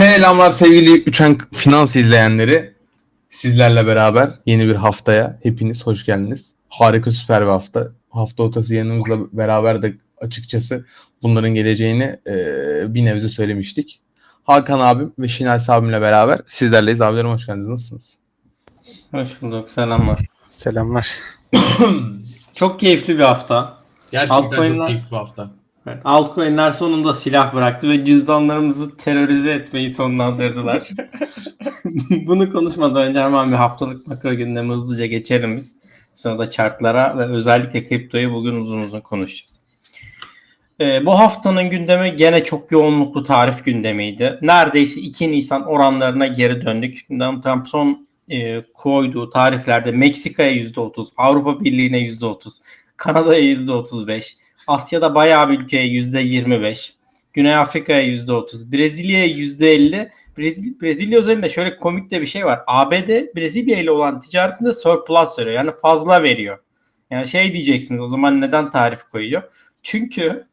Selamlar sevgili Üçen Finans izleyenleri. Sizlerle beraber yeni bir haftaya hepiniz hoş geldiniz. Harika süper bir hafta. Hafta ortası yanımızla beraber de açıkçası bunların geleceğini e, bir nebze söylemiştik. Hakan abim ve Şinal abimle beraber sizlerleyiz. Abilerim hoş geldiniz. Nasılsınız? Hoş bulduk. Selamlar. Selamlar. Çok keyifli bir hafta. Gerçekten Altcoin'ler- çok keyifli bir hafta. Evet, Altcoin'ler sonunda silah bıraktı ve cüzdanlarımızı terörize etmeyi sonlandırdılar. Bunu konuşmadan önce hemen bir haftalık makro gündemi hızlıca geçelim biz. Sonra da chartlara ve özellikle kriptoyu bugün uzun uzun konuşacağız. Ee, bu haftanın gündemi gene çok yoğunluklu tarif gündemiydi. Neredeyse 2 Nisan oranlarına geri döndük. Donald Trump son e, koyduğu tariflerde Meksika'ya %30, Avrupa Birliği'ne %30, Kanada'ya %35, Asya'da bayağı bir ülkeye %25, Güney Afrika'ya %30, Brezilya'ya %50. Brezilya, Brezilya özelinde şöyle komik de bir şey var. ABD Brezilya ile olan ticaretinde surplus veriyor. Yani fazla veriyor. Yani şey diyeceksiniz o zaman neden tarif koyuyor? Çünkü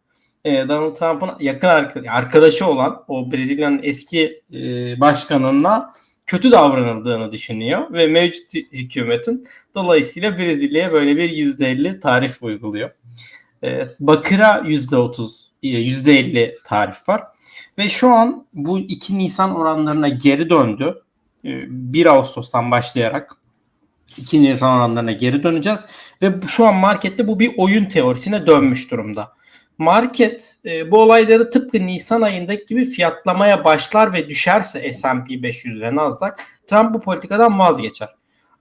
e, Donald Trump'ın yakın arka- arkadaşı olan o Brezilya'nın eski e, başkanına kötü davranıldığını düşünüyor ve mevcut hükümetin dolayısıyla Brezilya'ya böyle bir %50 tarif uyguluyor. E, Bakır'a %30, e, %50 tarif var. Ve şu an bu 2 Nisan oranlarına geri döndü. E, 1 Ağustos'tan başlayarak 2 Nisan oranlarına geri döneceğiz. Ve şu an markette bu bir oyun teorisine dönmüş durumda. Market e, bu olayları tıpkı Nisan ayındaki gibi fiyatlamaya başlar ve düşerse S&P 500 ve Nasdaq Trump bu politikadan vazgeçer.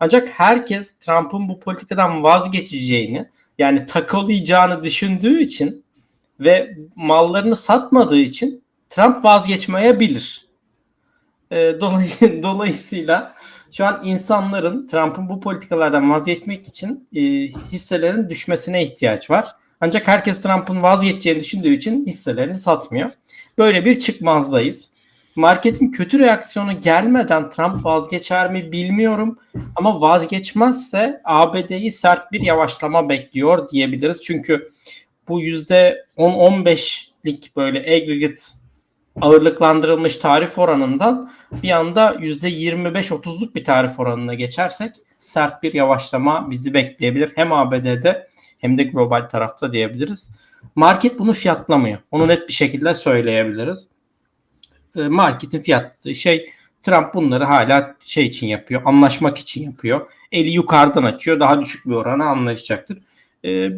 Ancak herkes Trump'ın bu politikadan vazgeçeceğini yani takılayacağını düşündüğü için ve mallarını satmadığı için Trump vazgeçmeyebilir. E, dolay- dolayısıyla şu an insanların Trump'ın bu politikalardan vazgeçmek için e, hisselerin düşmesine ihtiyaç var. Ancak herkes Trump'ın vazgeçeceğini düşündüğü için hisselerini satmıyor. Böyle bir çıkmazdayız. Marketin kötü reaksiyonu gelmeden Trump vazgeçer mi bilmiyorum. Ama vazgeçmezse ABD'yi sert bir yavaşlama bekliyor diyebiliriz. Çünkü bu %10-15'lik böyle aggregate ağırlıklandırılmış tarif oranından bir anda %25-30'luk bir tarif oranına geçersek sert bir yavaşlama bizi bekleyebilir. Hem ABD'de hem de global tarafta diyebiliriz. Market bunu fiyatlamıyor. Onu net bir şekilde söyleyebiliriz. E, Marketin fiyatladığı şey Trump bunları hala şey için yapıyor. Anlaşmak için yapıyor. Eli yukarıdan açıyor. Daha düşük bir orana anlaşacaktır. E,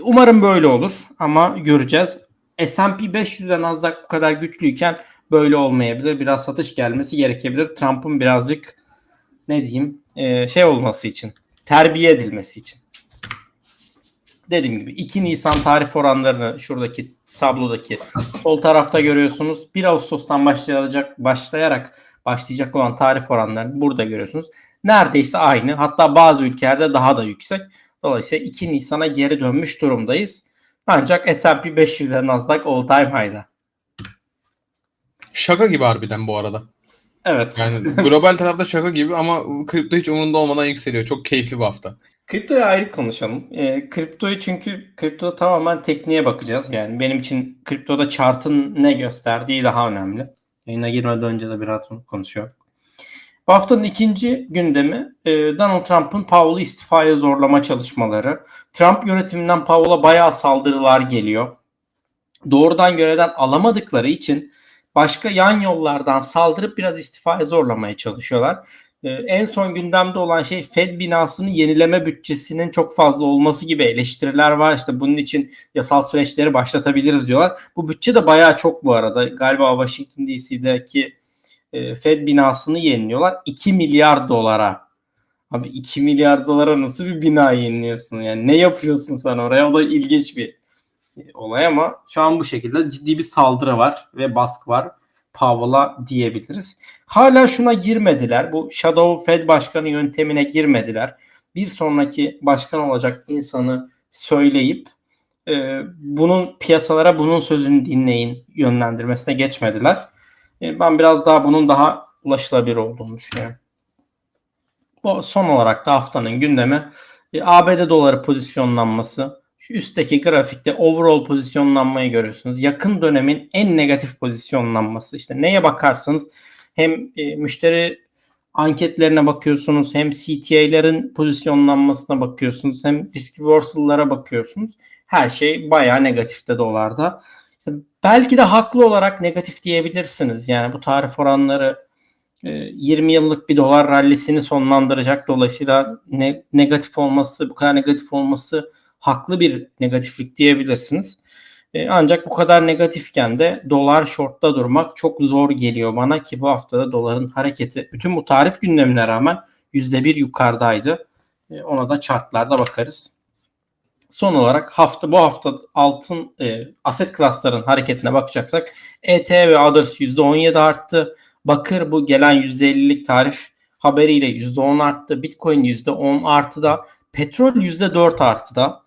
Umarım böyle olur ama göreceğiz. S&P 500 ve Nasdaq bu kadar güçlüyken böyle olmayabilir. Biraz satış gelmesi gerekebilir. Trump'ın birazcık ne diyeyim e, şey olması için, terbiye edilmesi için. Dediğim gibi 2 Nisan tarih oranlarını şuradaki tablodaki sol tarafta görüyorsunuz. 1 Ağustos'tan başlayacak başlayarak başlayacak olan tarih oranlarını burada görüyorsunuz. Neredeyse aynı. Hatta bazı ülkelerde daha da yüksek. Dolayısıyla 2 Nisan'a geri dönmüş durumdayız. Ancak S&P 500 ve Nasdaq all time high'da. Şaka gibi harbiden bu arada. Evet. Yani global tarafta şaka gibi ama kripto hiç umurunda olmadan yükseliyor. Çok keyifli bir hafta. Kriptoya ayrı konuşalım. E, kriptoyu çünkü kriptoda tamamen tekniğe bakacağız. Yani benim için kriptoda chart'ın ne gösterdiği daha önemli. Yayına girmeden önce de biraz bunu konuşuyor. Bu haftanın ikinci gündemi e, Donald Trump'ın Powell'ı istifaya zorlama çalışmaları. Trump yönetiminden Powell'a bayağı saldırılar geliyor. Doğrudan görevden alamadıkları için başka yan yollardan saldırıp biraz istifaya zorlamaya çalışıyorlar. Ee, en son gündemde olan şey Fed binasının yenileme bütçesinin çok fazla olması gibi eleştiriler var. İşte bunun için yasal süreçleri başlatabiliriz diyorlar. Bu bütçe de bayağı çok bu arada. Galiba Washington DC'deki e, Fed binasını yeniliyorlar 2 milyar dolara. Abi 2 milyar dolara nasıl bir bina yeniliyorsun? Yani ne yapıyorsun sen oraya? O da ilginç bir e, olay ama şu an bu şekilde ciddi bir saldırı var ve baskı var. Powell'a diyebiliriz. Hala şuna girmediler. Bu Shadow Fed başkanı yöntemine girmediler. Bir sonraki başkan olacak insanı söyleyip e, bunun piyasalara bunun sözünü dinleyin yönlendirmesine geçmediler. E, ben biraz daha bunun daha ulaşılabilir olduğunu düşünüyorum. Bu son olarak da haftanın gündemi e, ABD doları pozisyonlanması. Şu üstteki grafikte overall pozisyonlanmayı görüyorsunuz. Yakın dönemin en negatif pozisyonlanması. İşte neye bakarsanız hem e, müşteri anketlerine bakıyorsunuz, hem CTA'lerin pozisyonlanmasına bakıyorsunuz, hem risk reversal'lara bakıyorsunuz. Her şey bayağı negatifte dolarda. İşte belki de haklı olarak negatif diyebilirsiniz. Yani bu tarif oranları e, 20 yıllık bir dolar rallisini sonlandıracak. Dolayısıyla ne, negatif olması, bu kadar negatif olması haklı bir negatiflik diyebilirsiniz. E, ancak bu kadar negatifken de dolar shortta durmak çok zor geliyor bana ki bu haftada doların hareketi bütün bu tarif gündemine rağmen %1 yukarıdaydı. E, ona da chartlarda bakarız. Son olarak hafta bu hafta altın e, aset klasların hareketine bakacaksak ET ve Others %17 arttı. Bakır bu gelen %50'lik tarif haberiyle %10 arttı. Bitcoin %10 artıda. Petrol %4 artıda.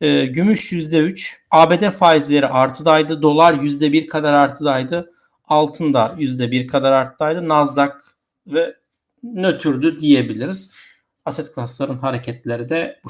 E, gümüş %3. ABD faizleri artıdaydı. Dolar %1 kadar artıdaydı. Altın da %1 kadar arttaydı. Nasdaq ve nötrdü diyebiliriz. Aset klasların hareketleri de bu